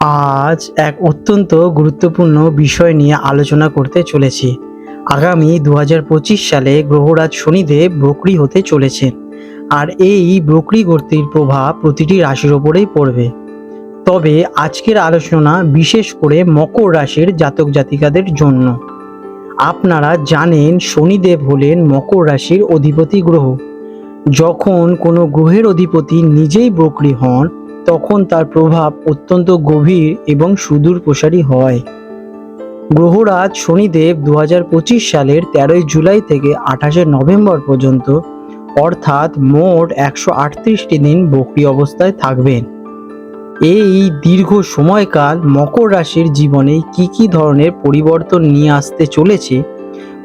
আজ এক অত্যন্ত গুরুত্বপূর্ণ বিষয় নিয়ে আলোচনা করতে চলেছি। আগামী দু হাজার পঁচিশ সালে গ্রহরাজ শনিদেব বকরি হতে চলেছেন আর এই বকরি গতির প্রভাব প্রতিটি রাশির ওপরেই পড়বে। তবে আজকের আলোচনা বিশেষ করে মকর রাশির জাতক জাতিকাদের জন্য। আপনারা জানেন শনিদেব হলেন মকর রাশির অধিপতি গ্রহ। যখন কোনো গ্রহের অধিপতি নিজেই বকরি হন তখন তার প্রভাব অত্যন্ত গভীর এবং সুদূর প্রসারী হয় গ্রহরাজ শনিদেব দু হাজার পঁচিশ সালের তেরোই জুলাই থেকে আঠাশে নভেম্বর পর্যন্ত অর্থাৎ মোট একশো আটত্রিশটি দিন বকরি অবস্থায় থাকবেন। এই দীর্ঘ সময়কাল মকর রাশির জীবনে কি কি ধরনের পরিবর্তন নিয়ে আসতে চলেছে,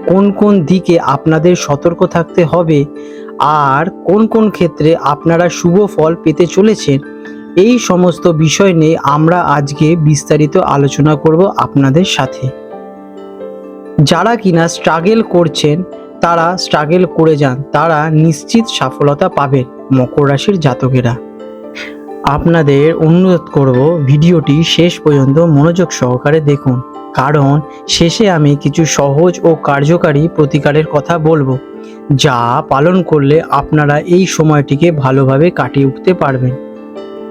কোন কোন দিকে আপনাদের সতর্ক থাকতে হবে, আর কোন কোন ক্ষেত্রে আপনারা শুভ ফল পেতে চলেছেন এই সমস্ত বিষয় নিয়ে আমরা আজকে বিস্তারিত আলোচনা করব আপনাদের সাথে। যারা কিনা স্ট্রাগেল করছেন, তারা স্ট্রাগেল করে যান, তারা নিশ্চিত সফলতা পাবেন মকর রাশির জাতকেরা। আপনাদের অনুরোধ করব ভিডিওটি শেষ পর্যন্ত মনোযোগ সহকারে দেখুন, কারণ শেষে আমি কিছু সহজ ও কার্যকারী প্রতিকারের কথা বলব, যা পালন করলে আপনারা এই সময়টিকে ভালোভাবে কাটিয়ে উঠতে পারবেন।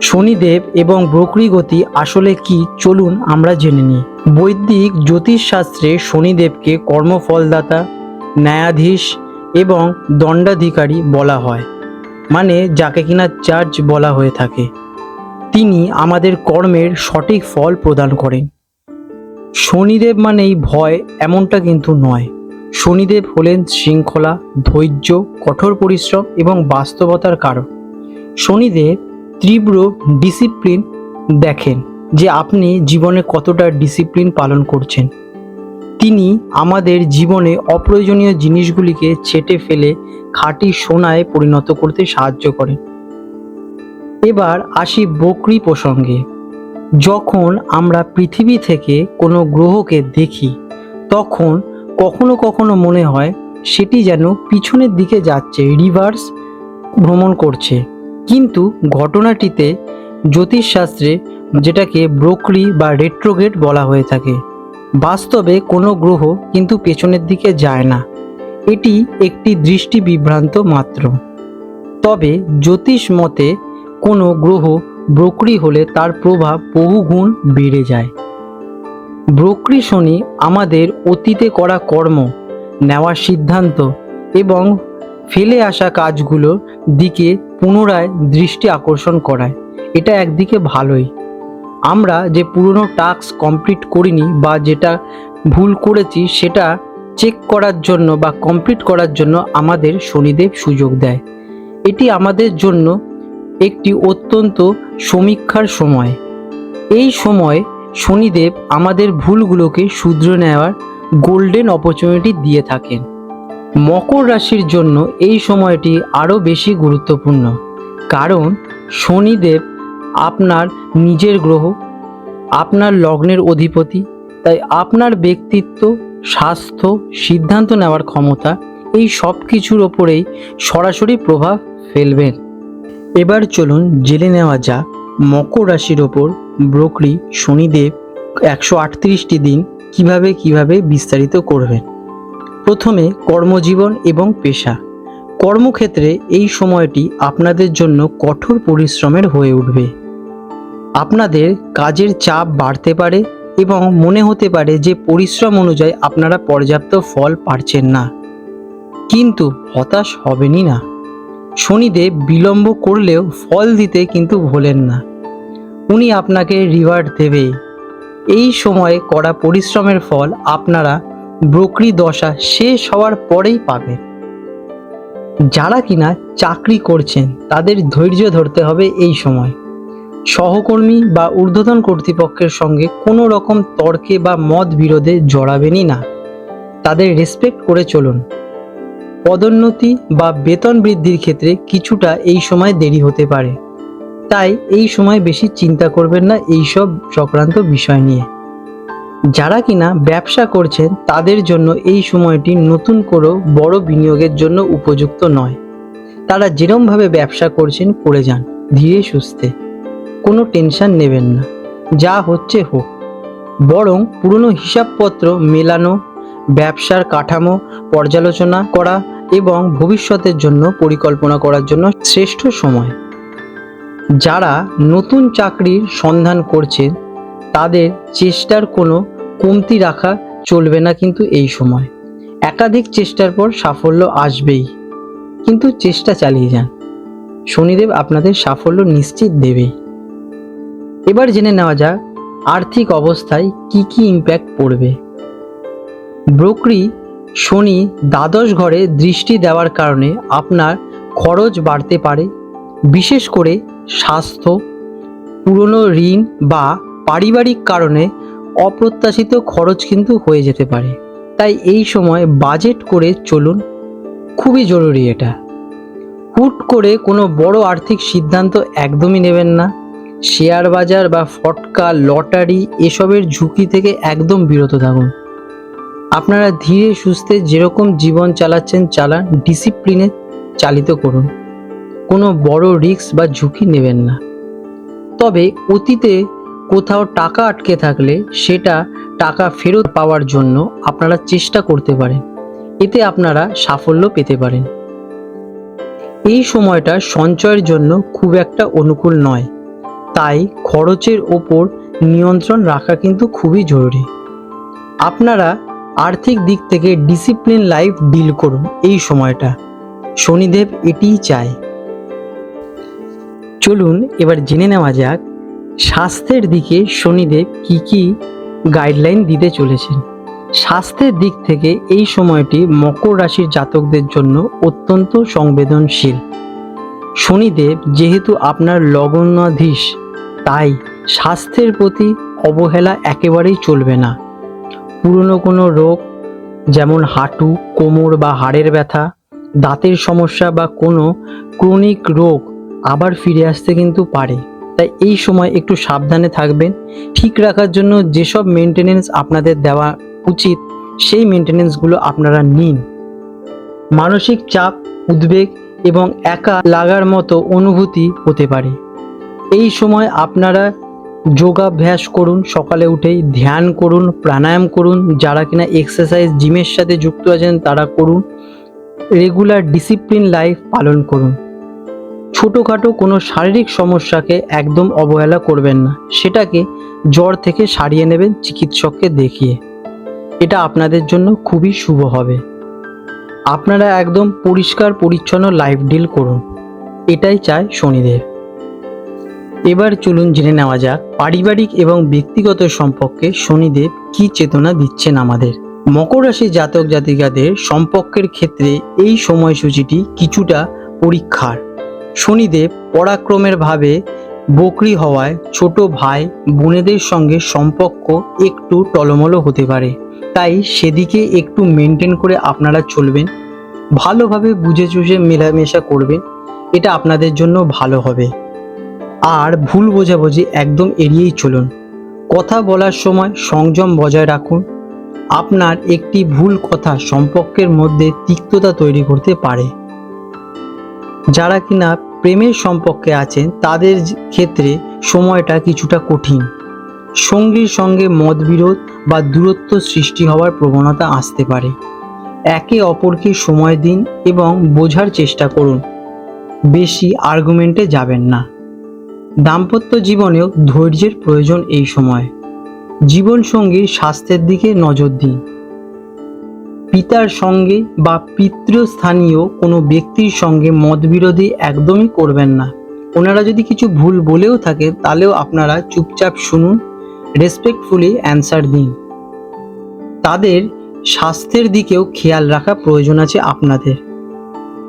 শনিদেব এবং বকরি গতি আসলে কি? চলুন আমরা জেনে নিই। বৈদিক জ্যোতিষশাস্ত্রে শনিদেবকে কর্মফলদাতা, ন্যায়াধীশ এবং দণ্ডাধিকারী বলা হয় মানে যাকে কিনা চার্জ বলা হয়ে থাকে। তিনি আমাদের কর্মের সঠিক ফল প্রদান করেন। শনিদেব মানেই ভয়, এমনটা কিন্তু নয়। শনিদেব হলেন শৃঙ্খলা, ধৈর্য, কঠোর পরিশ্রম এবং বাস্তবতার কারণ শনিদেব তীব্র ডিসিপ্লিন দেখেন যে আপনি জীবনে কতটা ডিসিপ্লিন পালন করছেন। তিনি আমাদের জীবনে অপ্রয়োজনীয় জিনিসগুলিকে ছেটে ফেলে খাঁটি সোনায় পরিণত করতে সাহায্য করেন। এবার আসি বকরি প্রসঙ্গে। যখন আমরা পৃথিবী থেকে কোনো গ্রহকে দেখি, তখন কখনো কখনো মনে হয় সেটি যেন পিছনের দিকে যাচ্ছে, রিভার্স ভ্রমণ করছে। কিন্তু ঘটনাটিতে জ্যোতিষশাস্ত্রে যেটাকে ব্রোকলি বা রেট্রোগেট বলা হয়ে থাকে, বাস্তবে কোনো গ্রহ কিন্তু পেছনের দিকে যায় না। এটি একটি দৃষ্টি বিভ্রান্ত মাত্র। তবে জ্যোতিষ মতে কোনো গ্রহ ব্রোকরি হলে তার প্রভাব বহুগুণ বেড়ে যায়। ব্রোকরি শনি আমাদের অতীতে করা কর্ম, নেওয়ার সিদ্ধান্ত এবং ফেলে আসা কাজগুলোর দিকে পুনরায় দৃষ্টি আকর্ষণ করায়। এটা একদিকে ভালোই। আমরা যে পুরনো টাস্ক কমপ্লিট করিনি বা যেটা ভুল করেছি, সেটা চেক করার জন্য বা কমপ্লিট করার জন্য আমাদের শনিদেব সুযোগ দেয়। এটি আমাদের জন্য একটি অত্যন্ত সমীক্ষার সময়। এই সময় শনিদেব আমাদের ভুলগুলোকে শুধরে নেওয়ার গোল্ডেন অপরচুনিটি দিয়ে থাকেন। মকর রাশির জন্য এই সময়টি আরও বেশি গুরুত্বপূর্ণ। কারণ শনিদেব আপনার নিজের গ্রহ, আপনার লগ্নের অধিপতি, তাই আপনার ব্যক্তিত্ব, স্বাস্থ্য, সিদ্ধান্ত নেওয়ার ক্ষমতা, এই সব কিছুর ওপরেই সরাসরি প্রভাব ফেলবেন এবার চলুন জেনে নেওয়া যাক, মকর রাশির ওপর ব্রোকরি শনিদেব একশো আটত্রিশটি দিন কীভাবে কীভাবে বিস্তারিত করবেন। প্রথমে কর্মজীবন এবং পেশা। কর্মক্ষেত্রে এই সময়টি আপনাদের জন্য কঠোর পরিশ্রমের হয়ে উঠবে। আপনাদের কাজের চাপ বাড়তে পারে এবং মনে হতে পারে যে পরিশ্রম অনুযায়ী আপনারা পর্যাপ্ত ফল পাচ্ছেন না। কিন্তু হতাশ হবেনই না। শনিদেব বিলম্ব করলেও ফল দিতে কিন্তু ভোলেন না। উনি আপনাকে রিওয়ার্ড দেবেই এই সময়ে করা পরিশ্রমের ফল আপনারা ব্রোকরি দশা শেষ হওয়ার পরেই পাবে। যারা কিনা চাকরি করছেন, তাদের ধৈর্য ধরতে হবে এই সময়। সহকর্মী বা ঊর্ধ্বতন কর্তৃপক্ষের সঙ্গে কোনো রকম তর্কে বা মত বিরোধে জড়াবেনই না। তাদের রেসপেক্ট করে চলুন। পদোন্নতি বা বেতন বৃদ্ধির ক্ষেত্রে কিছুটা এই সময় দেরি হতে পারে। তাই এই সময় বেশি চিন্তা করবেন না এইসব সংক্রান্ত বিষয় নিয়ে। যারা কিনা ব্যবসা করছেন, তাদের জন্য এই সময়টি নতুন করেও বড় বিনিয়োগের জন্য উপযুক্ত নয়। তারা যেরমভাবে ব্যবসা করছেন, করে যান, ধীরে সুস্থে। কোনো টেনশন নেবেন না, যা হচ্ছে হোক। বরং পুরনো হিসাবপত্র মেলানো, ব্যবসার কাঠামো পর্যালোচনা করা এবং ভবিষ্যতের জন্য পরিকল্পনা করার জন্য শ্রেষ্ঠ সময়। যারা নতুন চাকরির সন্ধান করছেন, তাদের চেষ্টার কোনো কমতি রাখা চলবে না কিন্তু এই সময়। একাধিক চেষ্টার পর সাফল্য আসবেই, কিন্তু চেষ্টা চালিয়ে যান। শনিদেব আপনাদের সাফল্য নিশ্চিত দেবেই এবার জেনে নেওয়া যাক, আর্থিক অবস্থায় কি কি ইম্প্যাক্ট পড়বে। ব্রোকরি শনি দ্বাদশ ঘরে দৃষ্টি দেওয়ার কারণে আপনার খরচ বাড়তে পারে, বিশেষ করে স্বাস্থ্য, পুরনো ঋণ বা পারিবারিক কারণে অপ্রত্যাশিত খরচ কিন্তু হয়ে যেতে পারে। তাই এই সময় বাজেট করে চলুন। খুবই জরুরি এটা। হুট করে কোনো বড় আর্থিক সিদ্ধান্ত একদমই নেবেন না। শেয়ার বাজার বা ফটকা, লটারি এসবের ঝুঁকি থেকে একদম বিরত থাকুন। আপনারা ধীরে সুস্থে যেরকম জীবন চালাচ্ছেন চালান, ডিসিপ্লিনে চালিত করুন। কোনো বড় রিস্ক বা ঝুঁকি নেবেন না। তবে অতীতে কোথাও টাকা আটকে থাকলে সেটা টাকা ফেরত পাওয়ার জন্য আপনারা চেষ্টা করতে পারেন। এতে আপনারা সাফল্য পেতে পারেন। এই সময়টা সঞ্চয়ের জন্য খুব একটা অনুকূল নয়। তাই খরচের ওপর নিয়ন্ত্রণ রাখা কিন্তু খুবই জরুরি। আপনারা আর্থিক দিক থেকে ডিসিপ্লিন লাইফ ডিল করুন এই সময়টা। শনিদেব এটিই চায়। চলুন এবার জেনে নেওয়া যাক স্বাস্থ্যের দিকে শনিদেব কি কি গাইডলাইন দিতে চলেছেন? স্বাস্থ্যের দিক থেকে এই সময়টি মকর রাশির জাতকদের জন্য অত্যন্ত সংবেদনশীল। শনিদেব যেহেতু আপনার লগ্নাধীশ, তাই স্বাস্থ্যের প্রতি অবহেলা একেবারেই চলবে না। পুরনো কোনো রোগ, যেমন হাঁটু, কোমর বা হাড়ের ব্যথা, দাঁতের সমস্যা বা কোনো ক্রনিক রোগ আবার ফিরে আসতে কিন্তু পারে। তাই এই সময় একটু সাবধানে থাকবেন। ঠিক রাখার জন্য যেসব মেনটেনেন্স আপনাদের দেওয়া উচিত, সেই মেনটেনেন্সগুলো আপনারা নিন। মানসিক চাপ, উদ্বেগ এবং একা লাগার মতো অনুভূতি হতে পারে। এই সময় আপনারা যোগাভ্যাস করুন, সকালে উঠেই ধ্যান করুন, প্রাণায়াম করুন, যারা কিনা এক্সারসাইজ জিমের সাথে যুক্ত আছেন তারা করুন। রেগুলার ডিসিপ্লিন লাইফ পালন করুন। ছোটোখাটো কোনো শারীরিক সমস্যাকে একদম অবহেলা করবেন না। সেটাকে জ্বর থেকে সারিয়ে নেবেন চিকিৎসককে দেখিয়ে। এটা আপনাদের জন্য খুবই শুভ হবে। আপনারা একদম পরিষ্কার, পরিচ্ছন্ন লাইফ ডিল করুন। এটাই চায় শনিদেব। এবার চলুন জেনে নেওয়া যাক, পারিবারিক এবং ব্যক্তিগত সম্পর্কে শনিদেব কি চেতনা দিচ্ছেন আমাদের। মকর রাশি জাতক জাতিকাদের সম্পর্কের ক্ষেত্রে এই সময়সূচিটি কিছুটা পরীক্ষার। শনিদেব পরাক্রমের ভাবে বকরি হওয়ায় ছোট ভাই বোনেদের সঙ্গে সম্পর্ক একটু টলমলো হতে পারে। তাই সেদিকে একটু মেনটেন করে আপনারা চলবেন। ভালোভাবে বুঝে চুঝে মেলামেশা করবেন। এটা আপনাদের জন্য ভালো হবে। আর ভুল বোঝাবুঝি একদম এড়িয়েই চলুন। কথা বলার সময় সংযম বজায় রাখুন। আপনার একটি ভুল কথা সম্পর্কের মধ্যে তিক্ততা তৈরি করতে পারে। যারা কিনা প্রেমের সম্পর্কে আছেন, তাদের ক্ষেত্রে সময়টা কিছুটা কঠিন। সঙ্গীর সঙ্গে মতবিরোধ বা দূরত্ব সৃষ্টি হওয়ার প্রবণতা আসতে পারে। একে অপরকে সময় দিন এবং বোঝার চেষ্টা করুন। বেশি আর্গুমেন্টে যাবেন না। দাম্পত্য জীবনেও ধৈর্যের প্রয়োজন এই সময়। জীবনসঙ্গীর স্বাস্থ্যের দিকে নজর দিন। পিতার সঙ্গে বা পিতৃস্থানীয় কোনো ব্যক্তির সঙ্গে মতবিরোধী একদমই করবেন না। ওনারা যদি কিছু ভুল বলেও থাকে, তাহলেও আপনারা চুপচাপ শুনুন রেসপেক্টফুলি অ্যান্সার দিন। তাদের স্বাস্থ্যের দিকেও খেয়াল রাখা প্রয়োজন আছে আপনাদের।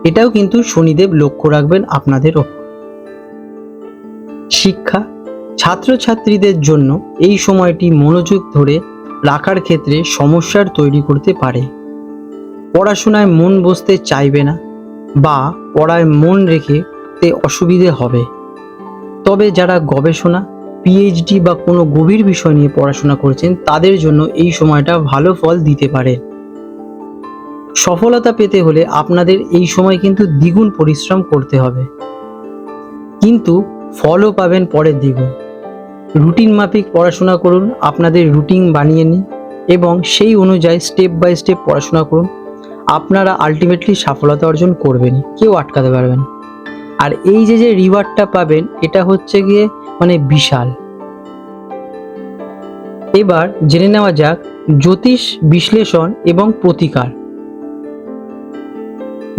এটাও কিন্তু শনিদেব লক্ষ্য রাখবেন আপনাদের শিক্ষা ছাত্রছাত্রীদের জন্য এই সময়টি মনোযোগ ধরে রাখার ক্ষেত্রে সমস্যার তৈরি করতে পারে। পড়াশোনায় মন বসতে চাইবে না বা পড়ায় মন রেখে তে অসুবিধে হবে। তবে যারা গবেষণা পিএইচডি বা কোনো গভীর বিষয় নিয়ে পড়াশোনা করছেন, তাদের জন্য এই সময়টা ভালো ফল দিতে পারে। সফলতা পেতে হলে আপনাদের এই সময় কিন্তু দ্বিগুণ পরিশ্রম করতে হবে। কিন্তু ফলও পাবেন পরের দ্বিগুণ। রুটিন মাফিক পড়াশোনা করুন, আপনাদের রুটিন বানিয়ে নিন এবং সেই অনুযায়ী স্টেপ বাই স্টেপ পড়াশোনা করুন। আপনারা আলটিমেটলি সফলতা অর্জন করবেনই কেউ আটকাতে পারবে না। আর এই যে যে রিওয়ার্ডটা পাবেন, এটা হচ্ছে গিয়ে মানে বিশাল। এবার জেনে নেওয়া যাক জ্যোতিষ, বিশ্লেষণ এবং প্রতিকার।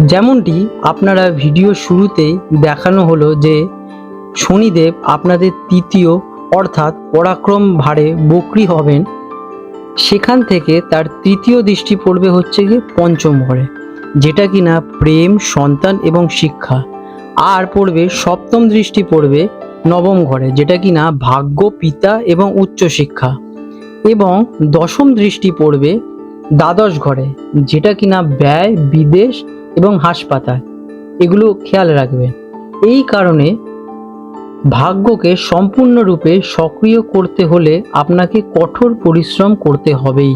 যেমনটি আপনারা ভিডিও শুরুতেই দেখানো হলো যে, শনিদেব আপনাদের তৃতীয় অর্থাৎ পরাক্রম ভারে বকরি হবেন সেখান থেকে তার তৃতীয় দৃষ্টি পড়বে হচ্ছে গিয়ে পঞ্চম ঘরে, যেটা কিনা প্রেম, সন্তান এবং শিক্ষা। আর পড়বে, সপ্তম দৃষ্টি পড়বে নবম ঘরে, যেটা কিনা ভাগ্য, পিতা এবং উচ্চশিক্ষা এবং দশম দৃষ্টি পড়বে দ্বাদশ ঘরে, যেটা কিনা ব্যয়, বিদেশ এবং হাসপাতাল। এগুলো খেয়াল রাখবেন এই কারণে ভাগ্যকে সম্পূর্ণরূপে সক্রিয় করতে হলে আপনাকে কঠোর পরিশ্রম করতে হবেই।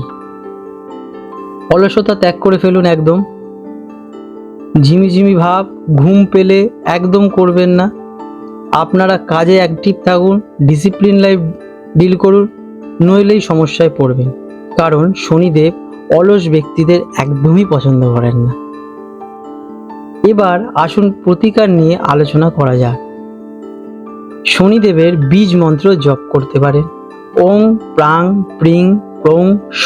অলসতা ত্যাগ করে ফেলুন একদম। ঝিমিঝিমি ভাব, ঘুম পেলে একদম করবেন না। আপনারা কাজে অ্যাক্টিভ থাকুন ডিসিপ্লিন লাইফ ডিল করুন, নইলেই সমস্যায় পড়বেন। কারণ শনিদেব অলস ব্যক্তিদের একদমই পছন্দ করেন না। এবার আসুন প্রতিকার নিয়ে আলোচনা করা যাক। শনিদেবের বীজ মন্ত্র জপ করতে পারেন ওং প্রাং প্রিং প্রং স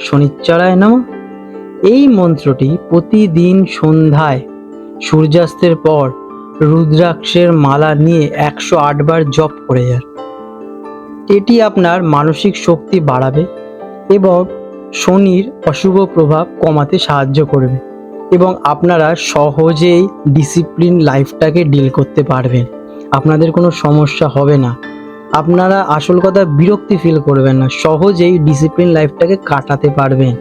শনিচ্চরায় নম। এই মন্ত্রটি প্রতিদিন সন্ধ্যায় সূর্যাস্তের পর রুদ্রাক্ষের মালা নিয়ে একশো আটবার জপ করে যান। এটি আপনার মানসিক শক্তি বাড়াবে এবং শনির অশুভ প্রভাব কমাতে সাহায্য করবে এবং আপনারা সহজেই ডিসিপ্লিন লাইফটাকে ডিল করতে পারবেন। আপনাদের কোনো সমস্যা হবে না। আপনারা আসল কথা বিরক্তি ফিল করবেন না, সহজেই ডিসিপ্লিন লাইফটাকে কাটাতে পারবেন।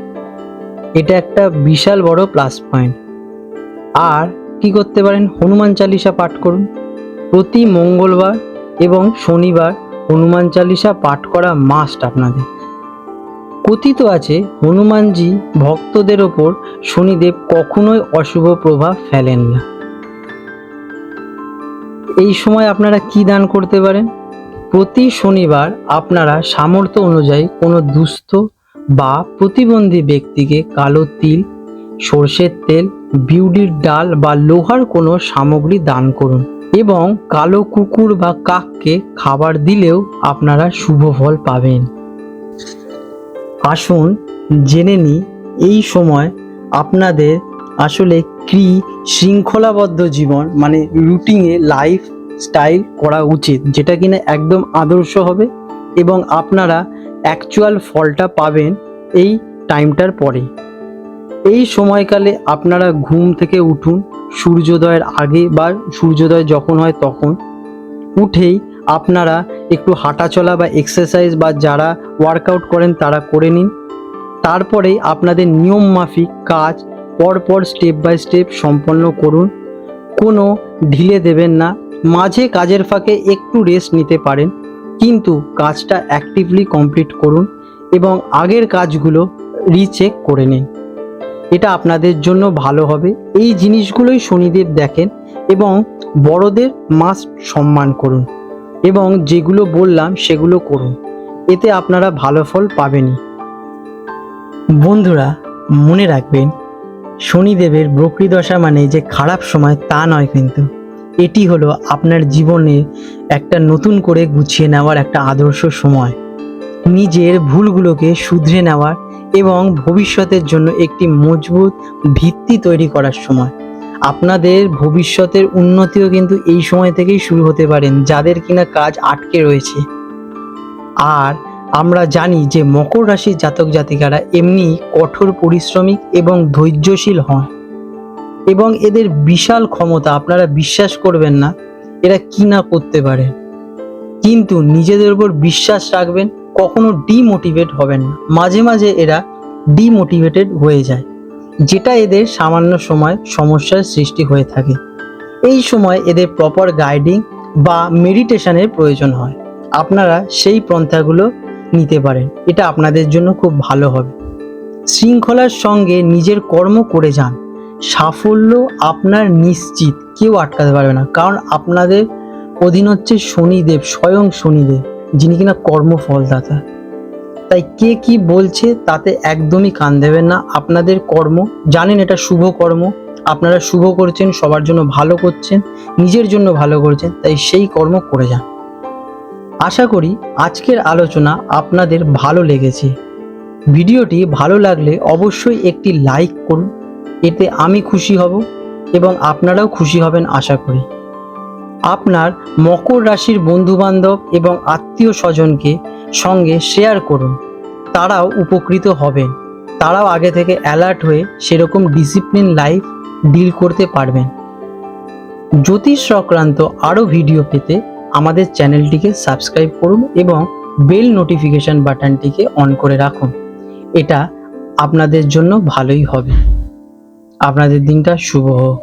এটা একটা বিশাল বড় প্লাস পয়েন্ট আর কি করতে পারেন? হনুমান চালিসা পাঠ করুন। প্রতি মঙ্গলবার এবং শনিবার হনুমান চালিসা পাঠ করা মাস্ট আপনাদের। কথিত আছে, হনুমানজি ভক্তদের ওপর শনিদেব কখনোই অশুভ প্রভাব ফেলেন না। এই সময় আপনারা কি দান করতে পারেন? প্রতি শনিবার আপনারা সামর্থ্য অনুযায়ী কোনো দুস্থ বা প্রতিবন্ধী ব্যক্তিকে কালো তিল, সর্ষের তেল বিউডির ডাল বা লোহার কোনো সামগ্রী দান করুন এবং কালো কুকুর বা কাককে খাবার দিলেও আপনারা শুভ ফল পাবেন। আসুন জেনে নিই, এই সময় আপনাদের আসলে কি শৃঙ্খলাবদ্ধ জীবন মানে রুটিনে লাইফ স্টাইল করা উচিত, যেটা কিনা একদম আদর্শ হবে এবং আপনারা অ্যাকচুয়াল ফলটা পাবেন এই টাইমটার পরে এই সময়কালে আপনারা ঘুম থেকে উঠুন, সূর্যোদয়ের আগে বা সূর্যোদয় যখন হয় তখন। উঠেই আপনারা একটু হাঁটাচলা বা এক্সারসাইজ বা যারা ওয়ার্কআউট করেন তারা করে নিন। তারপরে আপনাদের নিয়ম মাফিক কাজ পরপর স্টেপ বাই স্টেপ সম্পন্ন করুন। কোনো ঢিলে দেবেন না। মাঝে কাজের ফাঁকে একটু রেস্ট নিতে পারেন। কিন্তু কাজটা অ্যাক্টিভলি কমপ্লিট করুন এবং আগের কাজগুলো রিচেক করে নিন। এটা আপনাদের জন্য ভালো হবে। এই জিনিসগুলোই শনিদেব দেখেন এবং বড়দের মাস্ট সম্মান করুন এবং যেগুলো বললাম সেগুলো করুন। এতে আপনারা ভালো ফল পাবেনই। বন্ধুরা, মনে রাখবেন শনিদেবের বক্রি দশা মানে যে খারাপ সময় তা নয় কিন্তু। এটি হলো আপনার জীবনে একটা নতুন করে গুছিয়ে নেওয়ার একটা আদর্শ সময়। নিজের ভুলগুলোকে শুধরে নেওয়ার এবং ভবিষ্যতের জন্য একটি মজবুত ভিত্তি তৈরি করার সময়। আপনাদের ভবিষ্যতের উন্নতিও কিন্তু এই সময় থেকেই শুরু হতে পারেন যাদের কিনা কাজ আটকে রয়েছে। আর আমরা জানি যে মকর রাশির জাতক জাতিকারা এমনি কঠোর পরিশ্রমিক এবং ধৈর্যশীল হন। এবং এদের বিশাল ক্ষমতা, আপনারা বিশ্বাস করবেন না, এরা কি না করতে পারে। কিন্তু নিজেদের উপর বিশ্বাস রাখবেন, কখনো ডিমোটিভেট হবেন না। মাঝে মাঝে এরা ডিমোটিভেটেড হয়ে যায়, যেটা এদের সামান্য সময় সমস্যার সৃষ্টি হয়ে থাকে। এই সময় এদের প্রপার গাইডিং বা মেডিটেশনের প্রয়োজন হয়। আপনারা সেই পন্থাগুলো নিতে পারেন। এটা আপনাদের জন্য খুব ভালো হবে। শৃঙ্খলার সঙ্গে নিজের কর্ম করে যান। সাফল্য আপনার নিশ্চিত। কেউ আটকাতে পারবে না। কারণ আপনাদের অধীন হচ্ছে শনিদেব, স্বয়ং শনিদেব, যিনি কিনা কর্মফলদাতা। তাই কে কি বলছে তাতে একদমই কান দেবেন না। আপনাদের কর্ম, জানেন এটা শুভ কর্ম। আপনারা শুভ করছেন, সবার জন্য ভালো করছেন, নিজের জন্য ভালো করছেন, তাই সেই কর্ম করে যান। আশা করি আজকের আলোচনা আপনাদের ভালো লেগেছে। ভিডিওটি ভালো লাগলে অবশ্যই একটি লাইক করুন, এতে আমি খুশি হব এবং আপনারাও খুশি হবেন আশা করি। আপনার মকর রাশির বন্ধুবান্ধব এবং আত্মীয় স্বজনকে সঙ্গে শেয়ার করুন, তারাও উপকৃত হবেন। তারাও আগে থেকে অ্যালার্ট হয়ে সেরকম ডিসিপ্লিন লাইফ ডিল করতে পারবেন। জ্যোতিষ সংক্রান্ত আরও ভিডিও পেতে আমাদের চ্যানেলটিকে সাবস্ক্রাইব করুন এবং বেল নোটিফিকেশন বাটনটিকে অন করে রাখুন। এটা আপনাদের জন্য ভালোই হবে। আপনাদের দিনটা শুভ হোক।